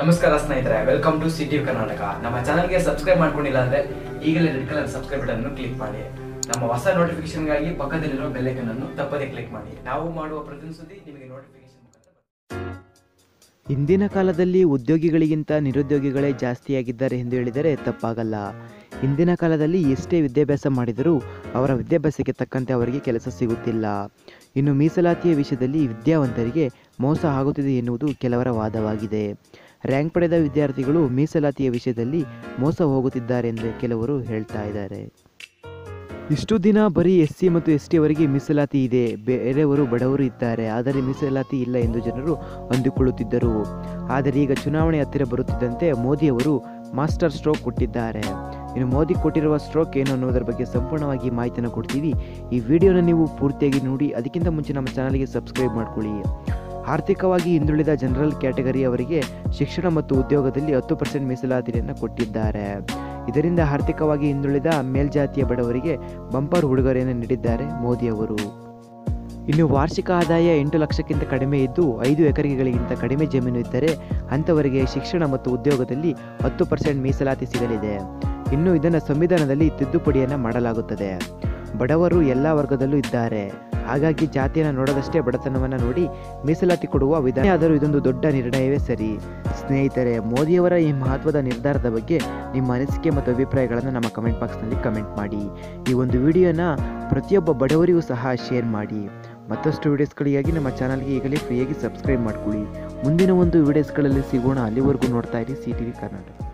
ನಮಸ್ಕಾರ ಸ್ನೇಹಿತರೆ welcome to city Karnataka ನಮ್ಮ ಚಾನಲ್ಗೆ ಸಬ್ಸ್ಕ್ರೈಬ್ ಮಾಡ್ಕೊಂಡಿಲ್ಲ ಅಂದ್ರೆ ಈಗಲೇ ರೆಡ್ ಕಲರ್ ಸಬ್ಸ್ಕ್ರೈಬ್ ಬಟನ್ ಅನ್ನು ಕ್ಲಿಕ್ ಮಾಡಿ. ನಮ್ಮ ಹೊಸ ನೋಟಿಫಿಕೇಶನ್ಗಾಗಿ ಪಕ್ಕದಲ್ಲಿರೋ ಬೆಲ್ಲೈಕನ್ ಅನ್ನು ತಪ್ಪದೇ ಕ್ಲಿಕ್ ಮಾಡಿ. ನಾವು ಮಾಡುವ ಪ್ರತಿಯೊಂದು ಸುದ್ದಿ ನಿಮಗೆ ನೋಟಿಫಿಕೇಶನ್. ಇಂದಿನ ಕಾಲದಲ್ಲಿ ಉದ್ಯೋಗಿಗಳಿಗಿಂತ ನಿರುದ್ಯೋಗಿಗಳೇ ಜಾಸ್ತಿಯಾಗಿದ್ದಾರೆ ಎಂದು ಹೇಳಿದರೆ ತಪ್ಪಾಗಲ್ಲ. ಇಂದಿನ ಕಾಲದಲ್ಲಿ ಎಷ್ಟೇ ವಿದ್ಯಾಭ್ಯಾಸ ಮಾಡಿದರೂ ಅವರ ವಿದ್ಯಾಭ್ಯಾಸಕ್ಕೆ ತಕ್ಕಂತೆ ಅವರಿಗೆ ಕೆಲಸ ಸಿಗುತ್ತಿಲ್ಲ. ಇನ್ನು ಮೀಸಲಾತಿಯ ವಿಷಯದಲ್ಲಿ ವಿದ್ಯಾವಂತರಿಗೆ ಮೋಸ ಆಗುತ್ತಿದೆ ಎನ್ನುವುದು ಕೆಲವರ ವಾದವಾಗಿದೆ. ರ್ಯಾಂಕ್ ಪಡೆದ ವಿದ್ಯಾರ್ಥಿಗಳು ಮೀಸಲಾತಿಯ ವಿಷಯದಲ್ಲಿ ಮೋಸ ಹೋಗುತ್ತಿದ್ದಾರೆ ಎಂದು ಕೆಲವರು ಹೇಳ್ತಾ ಇದ್ದಾರೆ. ಇಷ್ಟು ದಿನ ಬರೀ ಎಸ್ ಸಿ ಮತ್ತು ಎಸ್ ಟಿ ಅವರಿಗೆ ಮೀಸಲಾತಿ ಇದೆ. ಬೇರೆಯವರು ಬಡವರು ಇದ್ದಾರೆ. ಆದರೆ ಮೀಸಲಾತಿ ಇಲ್ಲ ಎಂದು ಜನರು ಅಂದುಕೊಳ್ಳುತ್ತಿದ್ದರು. ಆದರೆ ಈಗ ಚುನಾವಣೆ ಹತ್ತಿರ ಬರುತ್ತಿದ್ದಂತೆ ಮೋದಿಯವರು ಮಾಸ್ಟರ್ ಸ್ಟ್ರೋಕ್ ಕೊಟ್ಟಿದ್ದಾರೆ. ಇನ್ನು ಮೋದಿ ಕೊಟ್ಟಿರುವ ಸ್ಟ್ರೋಕ್ ಏನು ಅನ್ನೋದರ ಬಗ್ಗೆ ಸಂಪೂರ್ಣವಾಗಿ ಮಾಹಿತಿಯನ್ನು ಕೊಡ್ತೀವಿ. ಈ ವಿಡಿಯೋನ ನೀವು ಪೂರ್ತಿಯಾಗಿ ನೋಡಿ, ಅದಕ್ಕಿಂತ ಮುಂಚೆ ನಮ್ಮ ಚಾನಲ್ಗೆ ಸಬ್ಸ್ಕ್ರೈಬ್ ಮಾಡ್ಕೊಳ್ಳಿ. ಆರ್ಥಿಕವಾಗಿ ಹಿಂದುಳಿದ ಜನರಲ್ ಕ್ಯಾಟಗರಿ ಅವರಿಗೆ ಶಿಕ್ಷಣ ಮತ್ತು ಉದ್ಯೋಗದಲ್ಲಿ ಹತ್ತು ಪರ್ಸೆಂಟ್ ಮೀಸಲಾತಿಯನ್ನು ಕೊಟ್ಟಿದ್ದಾರೆ. ಇದರಿಂದ ಆರ್ಥಿಕವಾಗಿ ಹಿಂದುಳಿದ ಮೇಲ್ಜಾತಿಯ ಬಡವರಿಗೆ ಬಂಪರ್ ಉಡುಗೊರೆಯನ್ನು ನೀಡಿದ್ದಾರೆ ಮೋದಿಯವರು ಇನ್ನು ವಾರ್ಷಿಕ ಆದಾಯ ಎಂಟು ಲಕ್ಷಕ್ಕಿಂತ ಕಡಿಮೆ ಇದ್ದು ಐದು ಎಕರೆಗಳಿಗಿಂತ ಕಡಿಮೆ ಜಮೀನು ಇದ್ದರೆ ಅಂಥವರಿಗೆ ಶಿಕ್ಷಣ ಮತ್ತು ಉದ್ಯೋಗದಲ್ಲಿ ಹತ್ತು ಪರ್ಸೆಂಟ್ ಮೀಸಲಾತಿ ಸಿಗಲಿದೆ. ಇನ್ನು ಇದನ್ನು ಸಂವಿಧಾನದಲ್ಲಿ ತಿದ್ದುಪಡಿಯನ್ನು ಮಾಡಲಾಗುತ್ತದೆ. ಬಡವರು ಎಲ್ಲ ವರ್ಗದಲ್ಲೂ ಇದ್ದಾರೆ. ಹಾಗಾಗಿ ಜಾತಿಯನ್ನು ನೋಡದಷ್ಟೇ ಬಡತನವನ್ನು ನೋಡಿ ಮೀಸಲಾತಿ ಕೊಡುವ ವಿಧಾನ. ಆದರೂ ಇದೊಂದು ದೊಡ್ಡ ನಿರ್ಣಯವೇ ಸರಿ. ಸ್ನೇಹಿತರೆ, ಮೋದಿಯವರ ಈ ಮಹತ್ವದ ನಿರ್ಧಾರದ ಬಗ್ಗೆ ನಿಮ್ಮ ಅನಿಸಿಕೆ ಮತ್ತು ಅಭಿಪ್ರಾಯಗಳನ್ನು ನಮ್ಮ ಕಮೆಂಟ್ ಬಾಕ್ಸ್ನಲ್ಲಿ ಕಮೆಂಟ್ ಮಾಡಿ. ಈ ಒಂದು ವಿಡಿಯೋನ ಪ್ರತಿಯೊಬ್ಬ ಬಡವರಿಗೂ ಸಹ ಶೇರ್ ಮಾಡಿ. ಮತ್ತಷ್ಟು ವಿಡಿಯೋಸ್ಗಳಿಗಾಗಿ ನಮ್ಮ ಚಾನಲ್ಗೆ ಈಗಲೇ ಫ್ರೀಯಾಗಿ ಸಬ್ಸ್ಕ್ರೈಬ್ ಮಾಡ್ಕೊಳ್ಳಿ. ಮುಂದಿನ ಒಂದು ವಿಡಿಯೋಸ್ಗಳಲ್ಲಿ ಸಿಗೋಣ. ಅಲ್ಲಿವರೆಗೂ ನೋಡ್ತಾ ಇರಿ ಸಿ ಟಿ ವಿ ಕರ್ನಾಟಕ